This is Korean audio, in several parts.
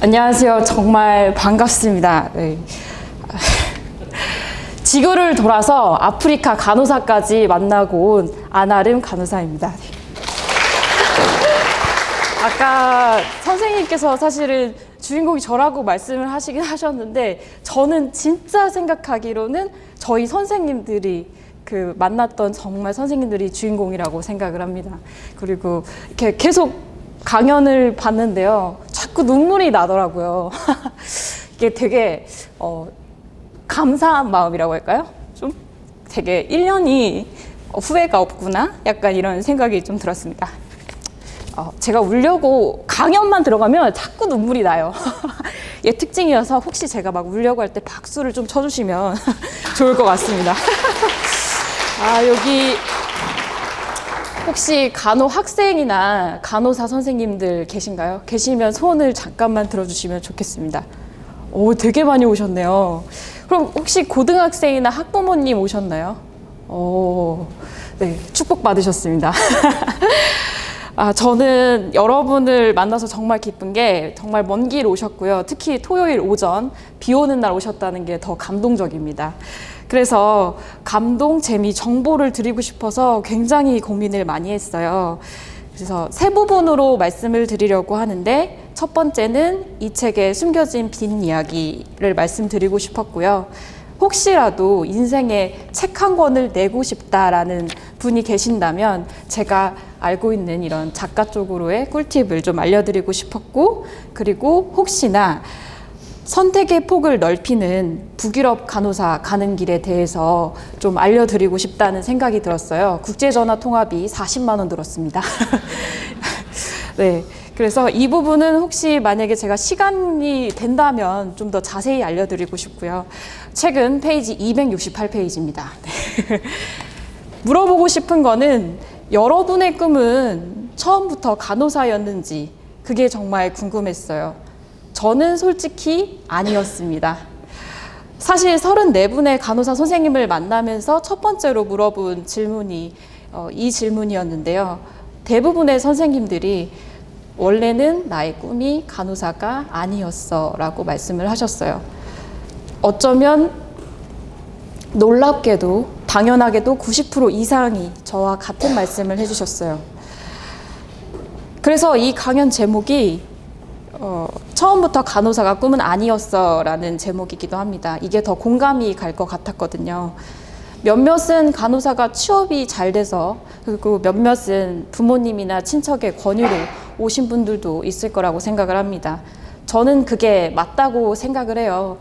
안녕하세요. 정말 반갑습니다. 네. 지구를 돌아서 아프리카 간호사까지 만나고 온 아나름 간호사입니다. 네. 아까 선생님께서 사실은 주인공이 저라고 말씀을 하시긴 하셨는데 저는 진짜 생각하기로는 저희 선생님들이 그 만났던 정말 선생님들이 주인공이라고 생각을 합니다. 그리고 이렇게 계속 강연을 봤는데요. 자꾸 눈물이 나더라고요. 이게 되게 어, 감사한 마음이라고 할까요? 좀 되게 1년이 후회가 없구나? 약간 이런 생각이 좀 들었습니다. 어, 제가 울려고 강연만 들어가면 자꾸 눈물이 나요. 얘 특징이어서 혹시 제가 막 울려고 할 때 박수를 좀 쳐주시면 좋을 것 같습니다. 아, 여기 혹시 간호 학생이나 간호사 선생님들 계신가요? 계시면 손을 잠깐만 들어주시면 좋겠습니다. 오, 되게 많이 오셨네요. 그럼 혹시 고등학생이나 학부모님 오셨나요? 오, 네, 축복 받으셨습니다. 아, 저는 여러분을 만나서 정말 기쁜 게 정말 먼 길 오셨고요. 특히 토요일 오전 비 오는 날 오셨다는 게 더 감동적입니다. 그래서 감동, 재미, 정보를 드리고 싶어서 굉장히 고민을 많이 했어요. 그래서 세 부분으로 말씀을 드리려고 하는데 첫 번째는 이 책에 숨겨진 빈 이야기를 말씀드리고 싶었고요. 혹시라도 인생에 책 한 권을 내고 싶다라는 분이 계신다면 제가 알고 있는 이런 작가 쪽으로의 꿀팁을 좀 알려드리고 싶었고 그리고 혹시나 선택의 폭을 넓히는 북유럽 간호사 가는 길에 대해서 좀 알려드리고 싶다는 생각이 들었어요. 국제전화 통합이 40만 원 들었습니다. 네. 그래서 이 부분은 혹시 만약에 제가 시간이 된다면 좀 더 자세히 알려드리고 싶고요. 책은 페이지 268페이지입니다. 네. 물어보고 싶은 거는 여러분의 꿈은 처음부터 간호사였는지 그게 정말 궁금했어요. 저는 솔직히 아니었습니다. 사실 34분의 간호사 선생님을 만나면서 첫 번째로 물어본 질문이 어, 이 질문이었는데요. 대부분의 선생님들이 원래는 나의 꿈이 간호사가 아니었어 라고 말씀을 하셨어요. 어쩌면 놀랍게도 당연하게도 90% 이상이 저와 같은 말씀을 해주셨어요. 그래서 이 강연 제목이 어, 처음부터 간호사가 꿈은 아니었어 라는 제목이기도 합니다. 이게 더 공감이 갈 것 같았거든요. 몇몇은 간호사가 취업이 잘 돼서 그리고 몇몇은 부모님이나 친척의 권유로 오신 분들도 있을 거라고 생각을 합니다. 저는 그게 맞다고 생각을 해요.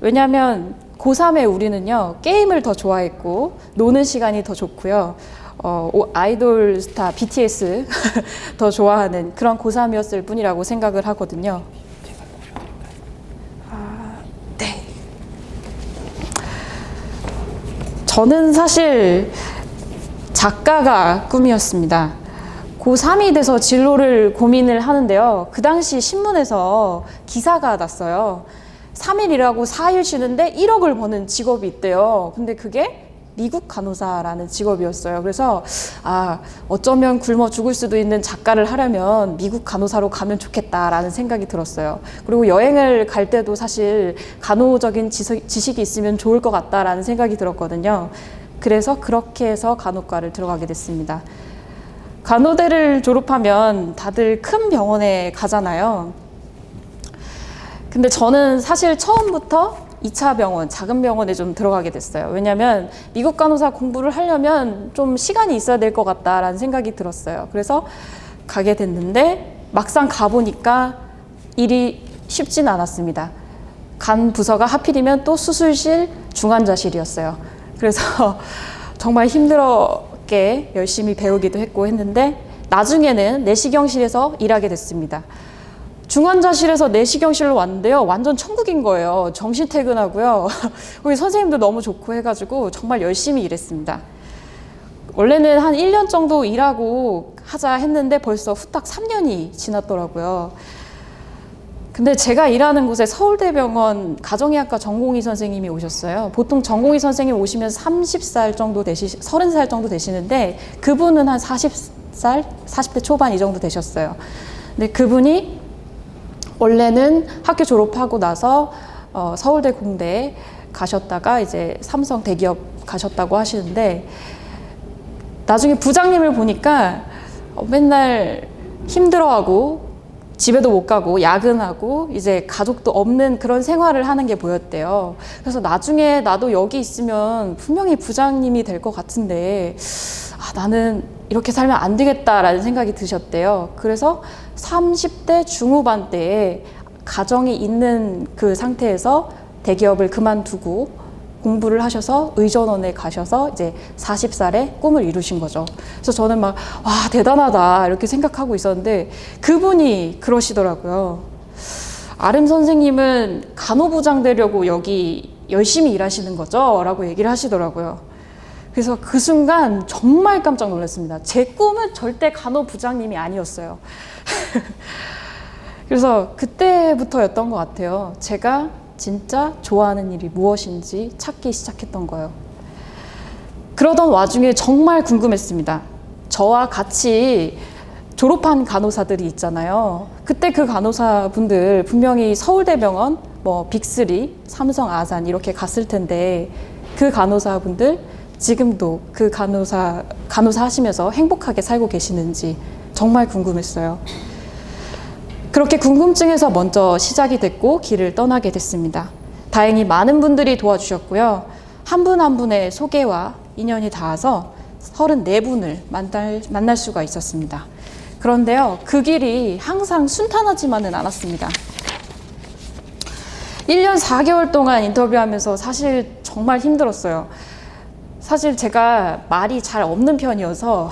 왜냐하면 고3의 우리는요, 게임을 더 좋아했고, 노는 시간이 더 좋고요. 어, 아이돌 스타 BTS 더 좋아하는 그런 고3이었을 뿐이라고 생각을 하거든요. 아, 네. 저는 사실 작가가 꿈이었습니다. 고3이 돼서 진로를 고민을 하는데요. 그 당시 신문에서 기사가 났어요. 3일 일하고 4일 쉬는데 1억을 버는 직업이 있대요. 근데 그게 미국 간호사라는 직업이었어요. 그래서 아 어쩌면 굶어 죽을 수도 있는 작가를 하려면 미국 간호사로 가면 좋겠다라는 생각이 들었어요. 그리고 여행을 갈 때도 사실 간호적인 지식, 지식이 있으면 좋을 것 같다라는 생각이 들었거든요. 그래서 그렇게 해서 간호과를 들어가게 됐습니다. 간호대를 졸업하면 다들 큰 병원에 가잖아요. 근데 저는 사실 처음부터 2차 병원, 작은 병원에 좀 들어가게 됐어요. 왜냐면 미국 간호사 공부를 하려면 좀 시간이 있어야 될 것 같다라는 생각이 들었어요. 그래서 가게 됐는데 막상 가보니까 일이 쉽진 않았습니다. 간 부서가 하필이면 또 수술실 중환자실이었어요. 그래서 정말 힘들었게 열심히 배우기도 했고 했는데 나중에는 내시경실에서 일하게 됐습니다. 중환자실에서 내시경실로 왔는데요. 완전 천국인 거예요. 정시 퇴근하고요. 거기 선생님도 너무 좋고 해가지고 정말 열심히 일했습니다. 원래는 한 1년 정도 일하고 하자 했는데 벌써 후딱 3년이 지났더라고요. 근데 제가 일하는 곳에 서울대병원 가정의학과 전공의 선생님이 오셨어요. 보통 전공의 선생님 오시면 30살 정도 되시, 30살 정도 되시는데 그분은 한 40살, 40대 초반 이 정도 되셨어요. 근데 그분이 원래는 학교 졸업하고 나서 어, 서울대 공대 가셨다가 이제 삼성 대기업 가셨다고 하시는데 나중에 부장님을 보니까 어, 맨날 힘들어하고 집에도 못 가고 야근하고 이제 가족도 없는 그런 생활을 하는 게 보였대요. 그래서 나중에 나도 여기 있으면 분명히 부장님이 될 것 같은데 아, 나는 이렇게 살면 안 되겠다라는 생각이 드셨대요. 그래서 30대 중후반 때에 가정이 있는 그 상태에서 대기업을 그만두고 공부를 하셔서 의전원에 가셔서 이제 40살에 꿈을 이루신 거죠. 그래서 저는 막, 와, 대단하다. 이렇게 생각하고 있었는데 그분이 그러시더라고요. 아름 선생님은 간호부장 되려고 여기 열심히 일하시는 거죠? 라고 얘기를 하시더라고요. 그래서 그 순간 정말 깜짝 놀랐습니다. 제 꿈은 절대 간호 부장님이 아니었어요. 그래서 그때부터였던 것 같아요. 제가 진짜 좋아하는 일이 무엇인지 찾기 시작했던 거예요. 그러던 와중에 정말 궁금했습니다. 저와 같이 졸업한 간호사들이 있잖아요. 그때 그 간호사분들 분명히 서울대병원, 뭐 빅3, 삼성 아산 이렇게 갔을 텐데 그 간호사분들 지금도 그 간호사 간호사 하시면서 행복하게 살고 계시는지 정말 궁금했어요. 그렇게 궁금증에서 먼저 시작이 됐고 길을 떠나게 됐습니다. 다행히 많은 분들이 도와주셨고요. 한 분한 분의 소개와 인연이 닿아서 34분을 만날, 만날 수가 있었습니다. 그런데요, 그 길이 항상 순탄하지만은 않았습니다. 1년 4개월 동안 인터뷰하면서 사실 정말 힘들었어요. 사실 제가 말이 잘 없는 편이어서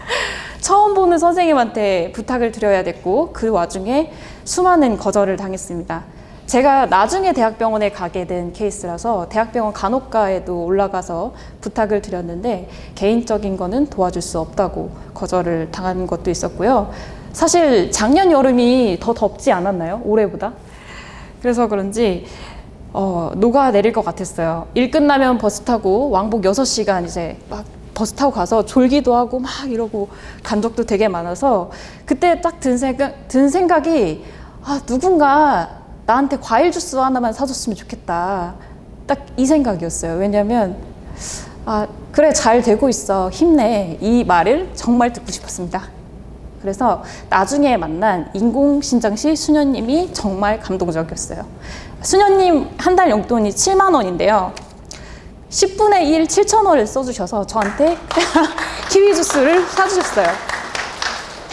처음 보는 선생님한테 부탁을 드려야 됐고 그 와중에 수많은 거절을 당했습니다. 제가 나중에 대학병원에 가게 된 케이스라서 대학병원 간호과에도 올라가서 부탁을 드렸는데 개인적인 거는 도와줄 수 없다고 거절을 당한 것도 있었고요. 사실 작년 여름이 더 덥지 않았나요? 올해보다? 그래서 그런지 어, 녹아 내릴 것 같았어요. 일 끝나면 버스 타고 왕복 6시간 이제 막 버스 타고 가서 졸기도 하고 막 이러고 간 적도 되게 많아서 그때 딱 든 생각, 든 생각이 아, 누군가 나한테 과일 주스 하나만 사줬으면 좋겠다. 딱 이 생각이었어요. 왜냐면 아, 그래, 잘 되고 있어. 힘내. 이 말을 정말 듣고 싶었습니다. 그래서 나중에 만난 인공신장시 수녀님이 정말 감동적이었어요. 수녀님 한 달 용돈이 7만 원인데요. 10분의 1 7천 원을 써주셔서 저한테 키위 주스를 사주셨어요.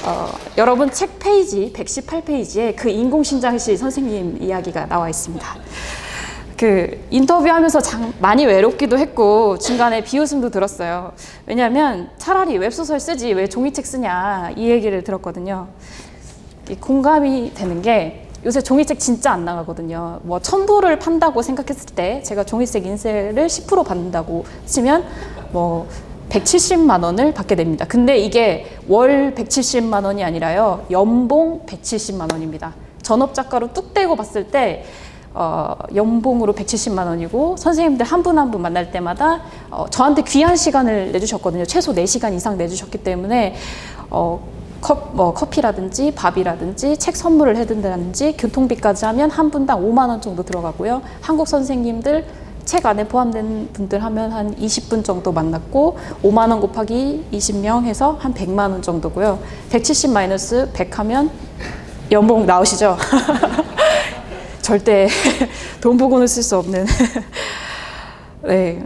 어, 여러분 책 페이지 118페이지에 그 인공신장시 선생님 이야기가 나와 있습니다. 그 인터뷰하면서 장, 많이 외롭기도 했고 중간에 비웃음도 들었어요. 왜냐하면 차라리 웹소설 쓰지 왜 종이책 쓰냐 이 얘기를 들었거든요. 이 공감이 되는 게 요새 종이책 진짜 안 나가거든요. 뭐 천부를 판다고 생각했을 때 제가 종이책 인쇄를 10% 받는다고 치면 뭐 170만 원을 받게 됩니다. 근데 이게 월 170만 원이 아니라요. 연봉 170만 원입니다. 전업 작가로 뚝 떼고 봤을 때 어, 연봉으로 170만 원이고 선생님들 한 분 한분 만날 때마다 어, 저한테 귀한 시간을 내주셨거든요. 최소 4시간 이상 내주셨기 때문에 어, 컵, 뭐 커피라든지 밥이라든지 책 선물을 해준다든지 교통비까지 하면 한 분당 5만 원 정도 들어가고요. 한국 선생님들 책 안에 포함된 분들 하면 한 20분 정도 만났고 5만 원 곱하기 20명 해서 한 100만 원 정도고요. 170 마이너스 100 하면 연봉 나오시죠? 절대 돈 보고는 쓸 수 없는. 네.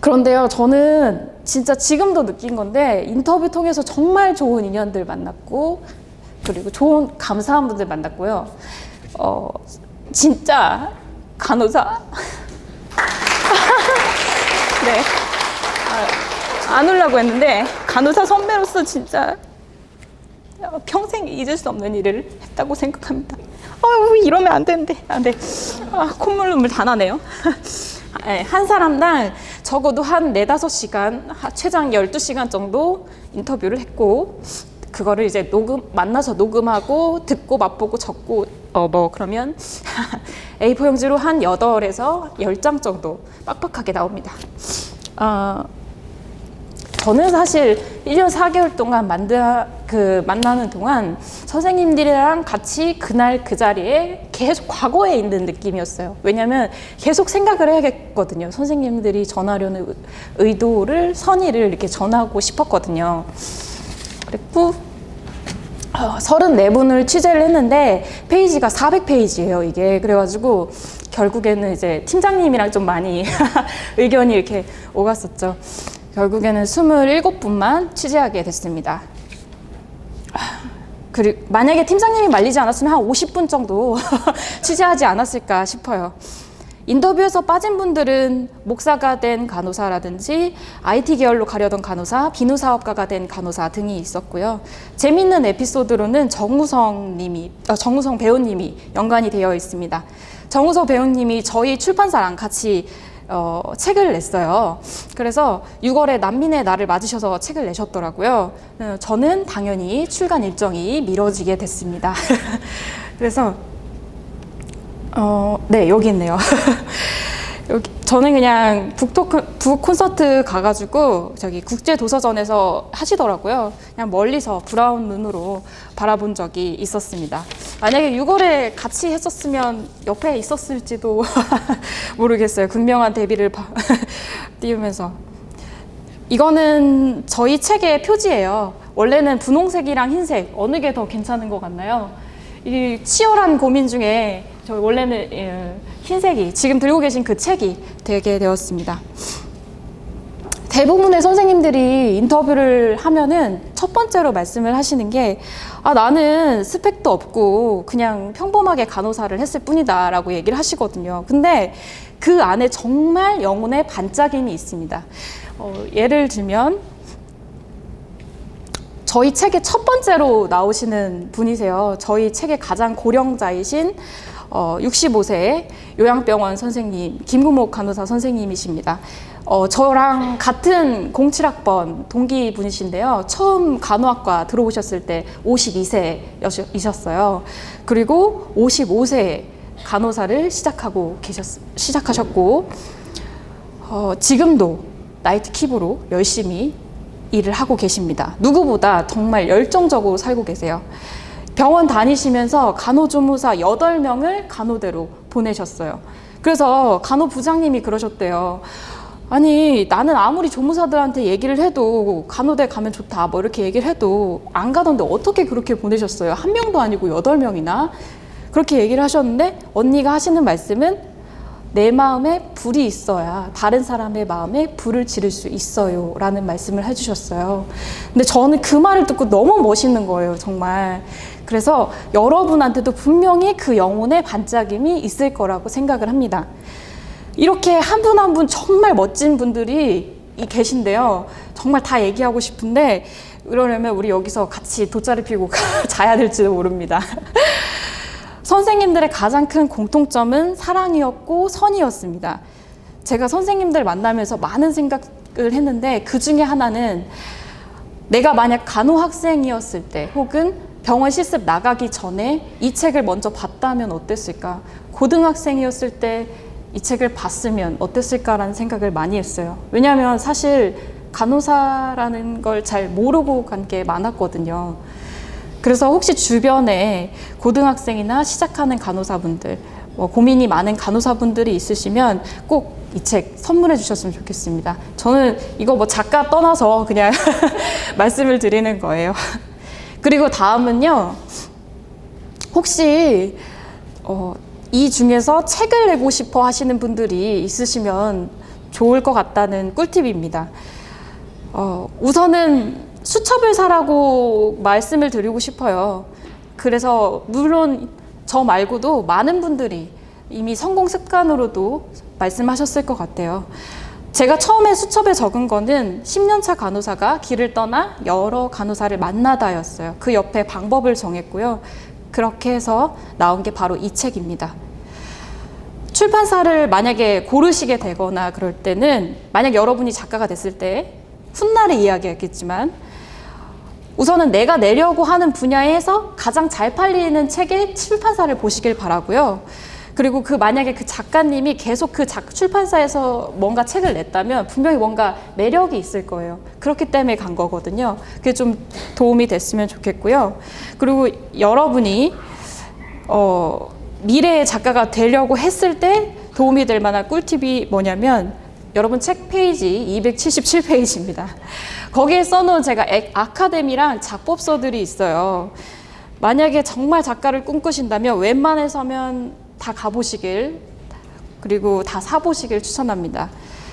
그런데요, 저는 진짜 지금도 느낀 건데 인터뷰 통해서 정말 좋은 인연들 만났고 그리고 좋은 감사한 분들 만났고요. 어, 진짜 간호사. 네. 아, 안 울라고 했는데 간호사 선배로서 진짜 평생 잊을 수 없는 일을 했다고 생각합니다. 아유, 이러면 안 되는데. 아, 네. 아, 콧물 눈물 다 나네요. 네, 한 사람당 적어도 한 네다섯 시간 최장 12시간 정도 인터뷰를 했고, 그거를 이제 녹음, 만나서 녹음하고, 듣고, 맛보고, 적고, 어, 뭐, 그러면 A4 용지로 한 8에서 10장 정도 빡빡하게 나옵니다. 어, 저는 사실 1년 4개월 동안 만나, 그, 만나는 동안 선생님들이랑 같이 그날 그 자리에 계속 과거에 있는 느낌이었어요. 왜냐면 계속 생각을 해야겠거든요. 선생님들이 전하려는 의- 의도를, 선의를 이렇게 전하고 싶었거든요. 그리고 어, 34분을 취재를 했는데 페이지가 400페이지예요, 이게. 그래가지고 결국에는 이제 팀장님이랑 좀 많이 의견이 이렇게 오갔었죠. 결국에는 27분만 취재하게 됐습니다. 그리고 만약에 팀장님이 말리지 않았으면 한 50분 정도 취재하지 않았을까 싶어요. 인터뷰에서 빠진 분들은 목사가 된 간호사라든지 IT 계열로 가려던 간호사, 비누 사업가가 된 간호사 등이 있었고요. 재밌는 에피소드로는 정우성 님이, 어, 정우성 배우님이 연관이 되어 있습니다. 정우성 배우님이 저희 출판사랑 같이 어, 책을 냈어요. 그래서 6월에 난민의 날을 맞으셔서 책을 내셨더라고요. 어, 저는 당연히 출간 일정이 미뤄지게 됐습니다. 그래서 어, 네, 여기 있네요. 여기, 저는 그냥 북토, 북 콘서트 가가지고 저기 국제 도서전에서 하시더라고요. 그냥 멀리서 브라운 눈으로 바라본 적이 있었습니다. 만약에 6월에 같이 했었으면 옆에 있었을지도 모르겠어요. 극명한 데뷔를 바- 띄우면서. 이거는 저희 책의 표지예요. 원래는 분홍색이랑 흰색 어느 게 더 괜찮은 것 같나요? 이 치열한 고민 중에 저 원래는 예, 흰색이 지금 들고 계신 그 책이 되게 되었습니다. 대부분의 선생님들이 인터뷰를 하면은 첫 번째로 말씀을 하시는 게 아, 나는 스펙도 없고 그냥 평범하게 간호사를 했을 뿐이다 라고 얘기를 하시거든요. 근데 그 안에 정말 영혼의 반짝임이 있습니다. 어, 예를 들면 저희 책의 첫 번째로 나오시는 분이세요. 저희 책의 가장 고령자이신 어, 65세 요양병원 선생님, 김구목 간호사 선생님이십니다. 어, 저랑 같은 07학번 동기분이신데요. 처음 간호학과 들어오셨을 때 52세이셨어요. 그리고 55세 간호사를 시작하고 계셨, 시작하셨고, 어, 지금도 나이트 킵으로 열심히 일을 하고 계십니다. 누구보다 정말 열정적으로 살고 계세요. 병원 다니시면서 간호조무사 8명을 간호대로 보내셨어요. 그래서 간호부장님이 그러셨대요. 아니, 나는 아무리 조무사들한테 얘기를 해도 간호대 가면 좋다, 뭐 이렇게 얘기를 해도 안 가던데 어떻게 그렇게 보내셨어요? 한 명도 아니고 8명이나? 그렇게 얘기를 하셨는데 언니가 하시는 말씀은 내 마음에 불이 있어야 다른 사람의 마음에 불을 지를 수 있어요. 라는 말씀을 해주셨어요. 근데 저는 그 말을 듣고 너무 멋있는 거예요. 정말. 그래서 여러분한테도 분명히 그 영혼의 반짝임이 있을 거라고 생각을 합니다. 이렇게 한 분 한분 정말 멋진 분들이 이 계신데요. 정말 다 얘기하고 싶은데 이러려면 우리 여기서 같이 돗자리 피고 자야 될지도 모릅니다. 선생님들의 가장 큰 공통점은 사랑이었고 선이었습니다. 제가 선생님들 만나면서 많은 생각을 했는데 그 중에 하나는 내가 만약 간호 학생이었을 때 혹은 병원 실습 나가기 전에 이 책을 먼저 봤다면 어땠을까? 고등학생이었을 때 이 책을 봤으면 어땠을까라는 생각을 많이 했어요. 왜냐하면 사실 간호사라는 걸 잘 모르고 간 게 많았거든요. 그래서 혹시 주변에 고등학생이나 시작하는 간호사분들, 뭐 고민이 많은 간호사분들이 있으시면 꼭 이 책 선물해 주셨으면 좋겠습니다. 저는 이거 뭐 작가 떠나서 그냥 말씀을 드리는 거예요. 그리고 다음은요, 혹시, 어, 이 중에서 책을 내고 싶어 하시는 분들이 있으시면 좋을 것 같다는 꿀팁입니다. 어, 우선은 수첩을 사라고 말씀을 드리고 싶어요. 그래서 물론 저 말고도 많은 분들이 이미 성공 습관으로도 말씀하셨을 것 같아요. 제가 처음에 수첩에 적은 거는 10년차 간호사가 길을 떠나 여러 간호사를 만나다였어요. 그 옆에 방법을 정했고요. 그렇게 해서 나온 게 바로 이 책입니다. 출판사를 만약에 고르시게 되거나 그럴 때는 만약 여러분이 작가가 됐을 때 훗날의 이야기였겠지만 우선은 내가 내려고 하는 분야에서 가장 잘 팔리는 책의 출판사를 보시길 바라고요. 그리고 그 만약에 그 작가님이 계속 그 작, 출판사에서 뭔가 책을 냈다면 분명히 뭔가 매력이 있을 거예요. 그렇기 때문에 간 거거든요. 그게 좀 도움이 됐으면 좋겠고요. 그리고 여러분이 어, 미래의 작가가 되려고 했을 때 도움이 될 만한 꿀팁이 뭐냐면 여러분 책 페이지 277페이지입니다. 거기에 써놓은 제가 에- 아카데미랑 작법서들이 있어요. 만약에 정말 작가를 꿈꾸신다면 웬만해서면 다 가보시길 그리고 다 사보시길 추천합니다.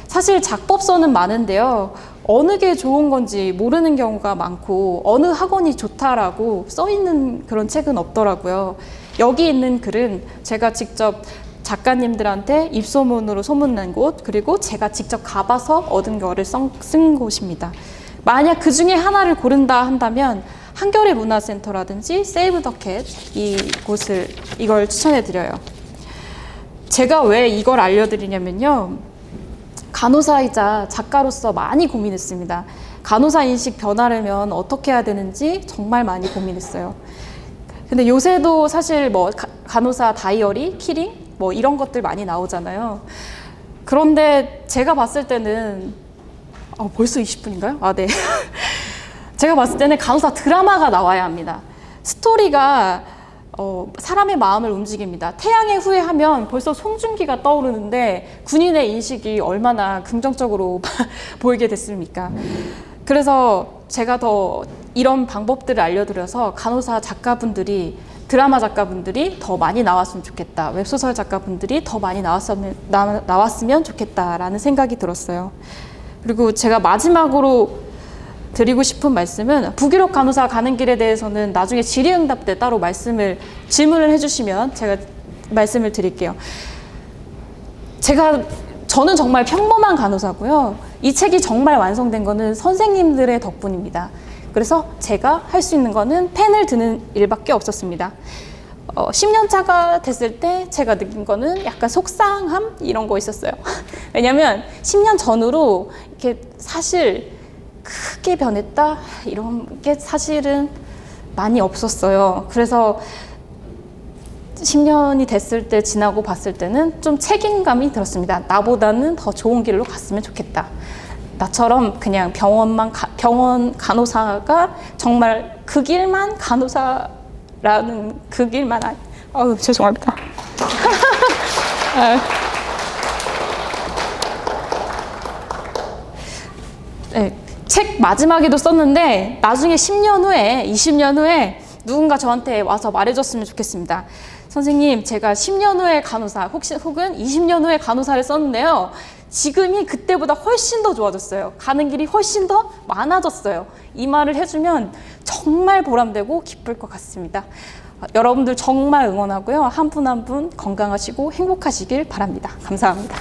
사실 작법서는 많은데요. 어느 게 좋은 건지 모르는 경우가 많고 어느 학원이 좋다라고 써 있는 그런 책은 없더라고요. 여기 있는 글은 제가 직접 작가님들한테 입소문으로 소문낸 곳 그리고 제가 직접 가봐서 얻은 거를 써- 쓴 곳입니다. 만약 그 중에 하나를 고른다 한다면 한겨레 문화센터라든지 세이브 더캣 이곳을 이걸 추천해 드려요. 제가 왜 이걸 알려드리냐면요. 간호사이자 작가로서 많이 고민했습니다. 간호사 인식 변하려면 어떻게 해야 되는지 정말 많이 고민했어요. 근데 요새도 사실 뭐 가- 간호사 다이어리, 키링 뭐 이런 것들 많이 나오잖아요. 그런데 제가 봤을 때는 어, 벌써 20분인가요? 아, 네. 제가 봤을 때는 간호사 드라마가 나와야 합니다. 스토리가 어, 사람의 마음을 움직입니다. 태양의 후예 하면 벌써 송중기가 떠오르는데 군인의 인식이 얼마나 긍정적으로 보이게 됐습니까? 그래서 제가 더 이런 방법들을 알려드려서 간호사 작가분들이 드라마 작가분들이 더 많이 나왔으면 좋겠다. 웹소설 작가분들이 더 많이 나왔으면, 나, 나왔으면 좋겠다라는 생각이 들었어요. 그리고 제가 마지막으로 드리고 싶은 말씀은 북유럽 간호사 가는 길에 대해서는 나중에 질의응답 때 따로 말씀을 질문을 해주시면 제가 말씀을 드릴게요. 제가 저는 정말 평범한 간호사고요. 이 책이 정말 완성된 거는 선생님들의 덕분입니다. 그래서 제가 할 수 있는 거는 펜을 드는 일밖에 없었습니다. 어, 10년 차가 됐을 때 제가 느낀 거는 약간 속상함 이런 거 있었어요. 왜냐면 10년 전으로 이렇게 사실 크게 변했다 이런 게 사실은 많이 없었어요. 그래서 10년이 됐을 때 지나고 봤을 때는 좀 책임감이 들었습니다. 나보다는 더 좋은 길로 갔으면 좋겠다. 나처럼 그냥 병원만 가- 병원 간호사가 정말 그 길만 간호사라는 그 길만 아, 아유 죄송합니다. 아. 네, 책 마지막에도 썼는데 나중에 10년 후에 20년 후에 누군가 저한테 와서 말해줬으면 좋겠습니다. 선생님, 제가 10년 후에 간호사 혹시 혹은 20년 후에 간호사를 썼는데요. 지금이 그때보다 훨씬 더 좋아졌어요. 가는 길이 훨씬 더 많아졌어요. 이 말을 해주면 정말 보람되고 기쁠 것 같습니다. 어, 여러분들 정말 응원하고요. 한 분 한 분 건강하시고 행복하시길 바랍니다. 감사합니다.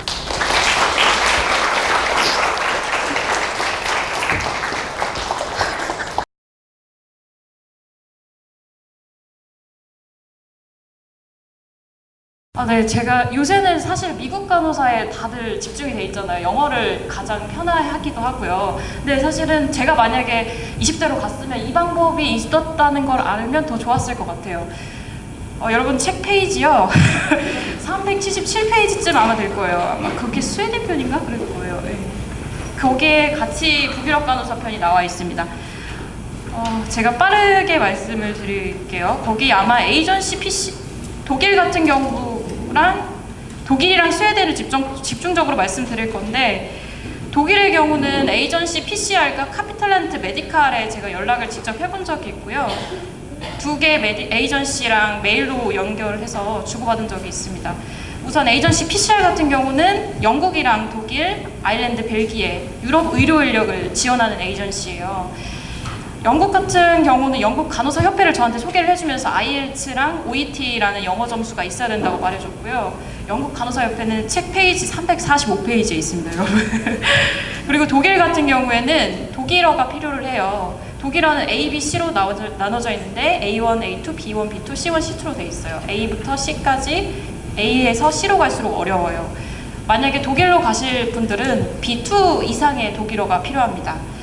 아, 네. 제가 요새는 사실 미국 간호사에 다들 집중이 돼 있잖아요. 영어를 가장 편하기도 하고요. 근데 사실은 제가 만약에 20대로 갔으면 이 방법이 있었다는 걸 알면 더 좋았을 것 같아요. 어, 여러분 책 페이지요. 377페이지쯤 아마 될 거예요. 아마 그게 스웨덴 편인가? 그럴 거예요. 네. 거기에 같이 북유럽 간호사 편이 나와 있습니다. 어, 제가 빠르게 말씀을 드릴게요. 거기 아마 에이전시 PC 독일 같은 경우 랑 독일이랑 스웨덴을 집중, 집중적으로 말씀드릴 건데 독일의 경우는 에이전시 PCR과 카피탈란트 메디칼에 제가 연락을 직접 해본 적이 있고요. 두 개 에이전시랑 메일로 연결을 해서 주고받은 적이 있습니다. 우선 에이전시 PCR 같은 경우는 영국이랑 독일, 아일랜드, 벨기에, 유럽 의료 인력을 지원하는 에이전시예요. 영국 같은 경우는 영국 간호사 협회를 저한테 소개를 해주면서 IELTS랑 OET라는 영어 점수가 있어야 된다고 말해줬고요. 영국 간호사 협회는 책 페이지 345페이지에 있습니다, 여러분. 그리고 독일 같은 경우에는 독일어가 필요를 해요. 독일어는 A, B, C로 나눠져, 있는데 A1, A2, B1, B2, C1, C2로 돼 있어요. A부터 C까지 A에서 C로 갈수록 어려워요. 만약에 독일로 가실 분들은 B2 이상의 독일어가 필요합니다.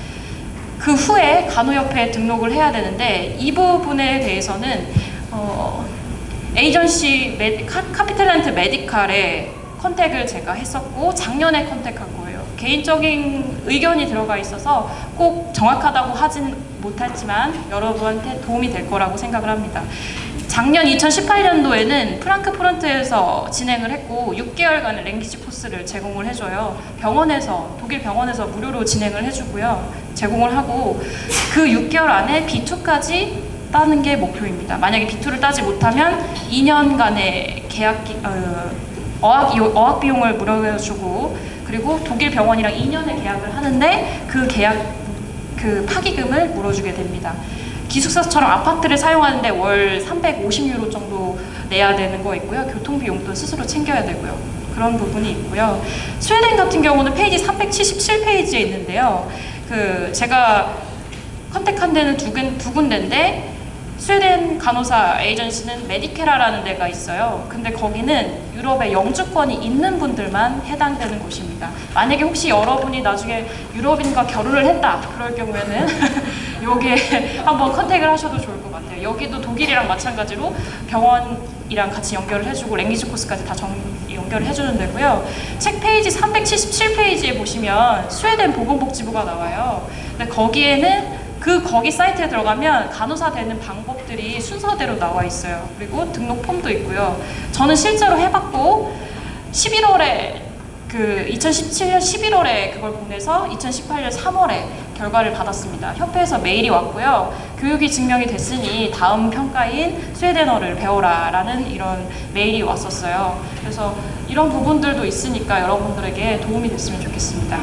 그 후에 간호협회에 등록을 해야 되는데 이 부분에 대해서는 어, 에이전시 메, 카, 카피텔란트 메디칼에 컨택을 제가 했었고 작년에 컨택한 거예요. 개인적인 의견이 들어가 있어서 꼭 정확하다고 하진 못했지만 여러분한테 도움이 될 거라고 생각을 합니다. 작년 2018년도에는 프랑크푸르트에서 진행을 했고 6개월간의 랭귀지 코스를 제공을 해줘요. 병원에서 독일 병원에서 무료로 진행을 해주고요. 제공을 하고 그 6개월 안에 B2까지 따는 게 목표입니다. 만약에 B2를 따지 못하면 2년간의 계약 기, 어, 어학 이- 어학 비용을 무료해주고 그리고 독일 병원이랑 2년의 계약을 하는데 그 계약 그 파기금을 물어주게 됩니다. 기숙사처럼 아파트를 사용하는데 월 350유로 정도 내야 되는 거 있고요. 교통비 용돈 스스로 챙겨야 되고요. 그런 부분이 있고요. 스웨덴 같은 경우는 페이지 377페이지에 있는데요. 그 제가 컨택한 데는 두, 군- 두 군데인데 스웨덴 간호사 에이전시는 메디케라라는 데가 있어요. 근데 거기는 유럽에 영주권이 있는 분들만 해당되는 곳입니다. 만약에 혹시 여러분이 나중에 유럽인과 결혼을 했다 그럴 경우에는 여기에 한번 컨택을 하셔도 좋을 것 같아요. 여기도 독일이랑 마찬가지로 병원이랑 같이 연결을 해주고 랭귀지 코스까지 다 정, 연결을 해주는 데고요. 책 페이지 377페이지에 보시면 스웨덴 보건복지부가 나와요. 근데 거기에는 그 거기 사이트에 들어가면 간호사 되는 방법들이 순서대로 나와 있어요. 그리고 등록 폼도 있고요. 저는 실제로 해봤고 11월에 그 2017년 11월에 그걸 보내서 2018년 3월에 결과를 받았습니다. 협회에서 메일이 왔고요. 교육이 증명이 됐으니 다음 평가인 스웨덴어를 배워라라는 이런 메일이 왔었어요. 그래서 이런 부분들도 있으니까 여러분들에게 도움이 됐으면 좋겠습니다.